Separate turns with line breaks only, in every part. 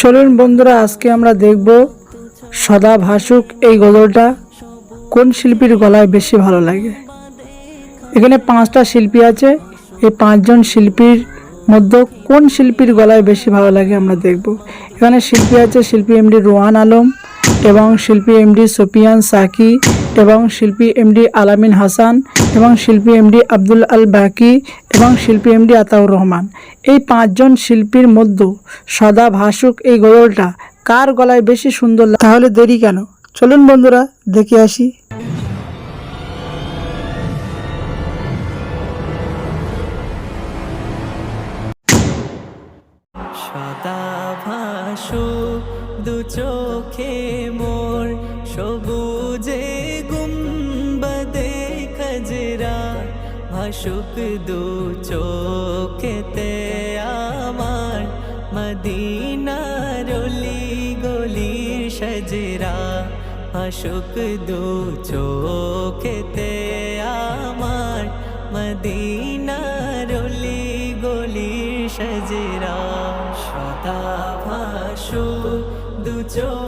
চলুন বন্ধুরা, আজকে আমরা দেখব সদা ভাসুক এই গজলটা কোন শিল্পীর গলায় বেশি ভালো লাগে। এখানে পাঁচটা শিল্পী আছে, এই পাঁচজন শিল্পীর মধ্যে কোন শিল্পীর গলায় বেশি ভালো লাগে আমরা দেখব। এখানে শিল্পী আছে শিল্পী এমডি রোহান আলম এবং শিল্পী এমডি সোপিয়ান সাকি এবং শিল্পী এমডি আলামিন হাসান এবং শিল্পী এমডি আব্দুল আল বাকি এবং শিল্পী এমডি আতাউর রহমান। এই পাঁচজন শিল্পীর মধ্যে সদা ভাসুক এই গজলটা কার গলায় বেশি সুন্দর তাহলে দেরি কেন? চলুন বন্ধুরা, দেখে আসি।
সদা ভাসু দু চোখে মোর ভাসুক দু চোখেতে আমার মদিনার গলির সজরা। ভাসুক দু চোখেতে আমার মদিনার গলির সজরা। সদা ভাসু দু চোখে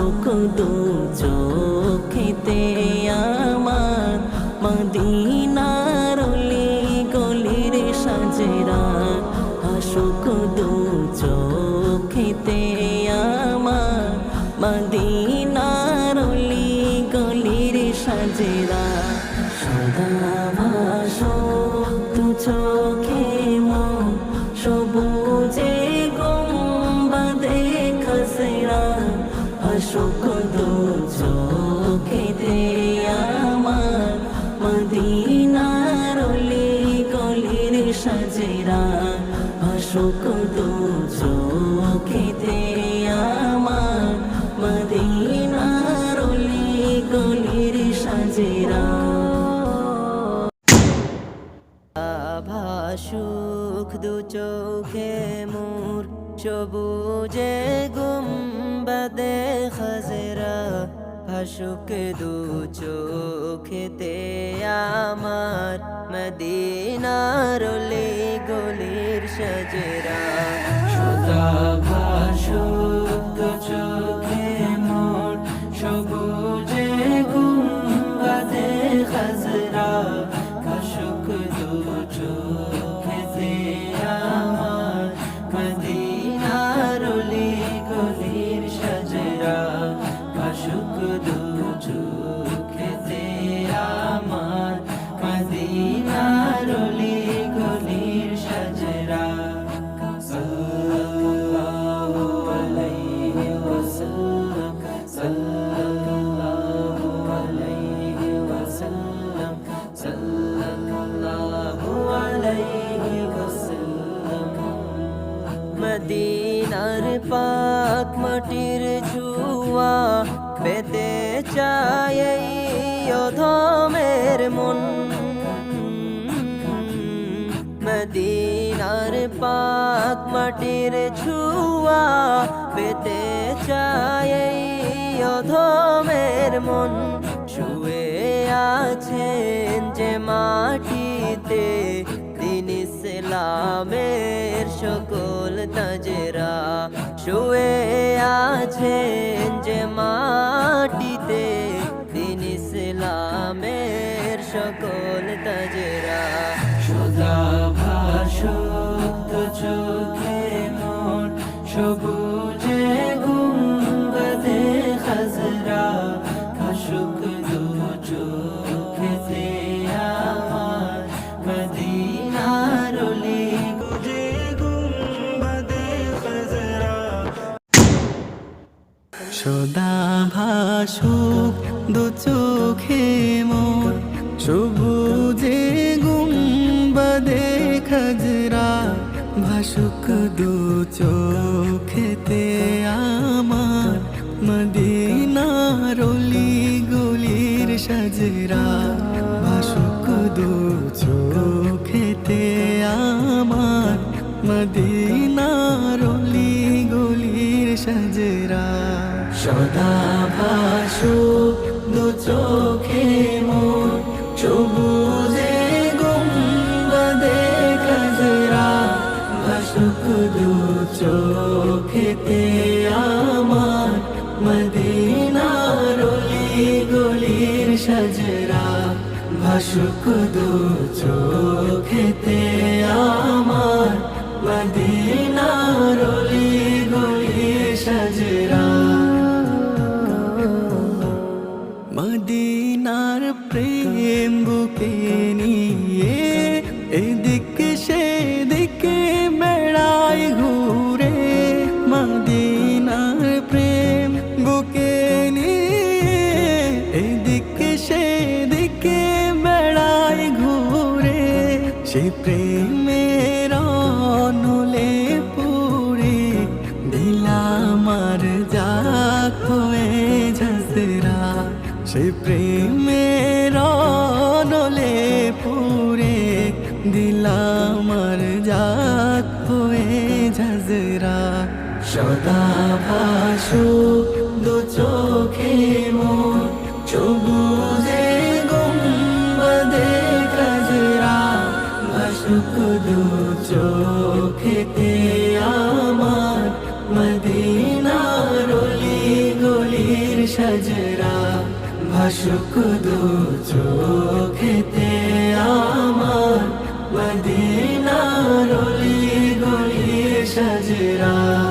ভাসুক দু চোখেতে আমার মদিনার গলির সাজরা ভাসুক দু চোখেতে আমার মদিনার গলির সাজরা, সদা ভাসো তু চোখে অশোক দু চোখেতে আমার মদিনার গলির সাজরা অশোক দু চোখেতে আমার মদিনার গলির সাজরা। ভাসুক দু চোখে মোর সবুজে গুম্বাদে ভাসুক দু চোখেতে আমার মদিনার গলির সজরা। সদা মদিনার পাক মাটির ছোঁয়া পেতে এই অধমের মন। মদিনার পাক মাটির ছোঁয়া পেতে এই অধমের মন। শুয়ে আছেন যে মাটিতে দিন ইসলামের শুয়ে আছেন যে মাটিতে দিন ইসলামের সকল তাজরা। সদা ভাসুক চোখে মন সবুজে ভাসুক দু
চোখে মোর। সবুজে গুম্বাদে খাজরা, ভাসুক দু চোখেতে আমার। মদিনার অলি গলির সাজরা, ভাসুক দু চোখেতে আমার। মদিনার অলি গলির সাজরা। সদা দু চোখে মোর সবুজে গুম্বাদে কাজরা ভাসুক দু চোখেতে আমার মদিনার গলির সাজরা ভাসুক দু চোখেতে আমার মদিনার সে প্রেমের নলে পুরে দিলাম আর যা হয়ে ঝসরা সে প্রেমের নলে পুরে দিলাম আর যা হয়ে ঝসরা সদা ভাসু চোখেতে আমার মদিনার অলি গলির সাজরা ভাসুক দু চোখেতে আমার মদিনার অলি গলির সাজরা।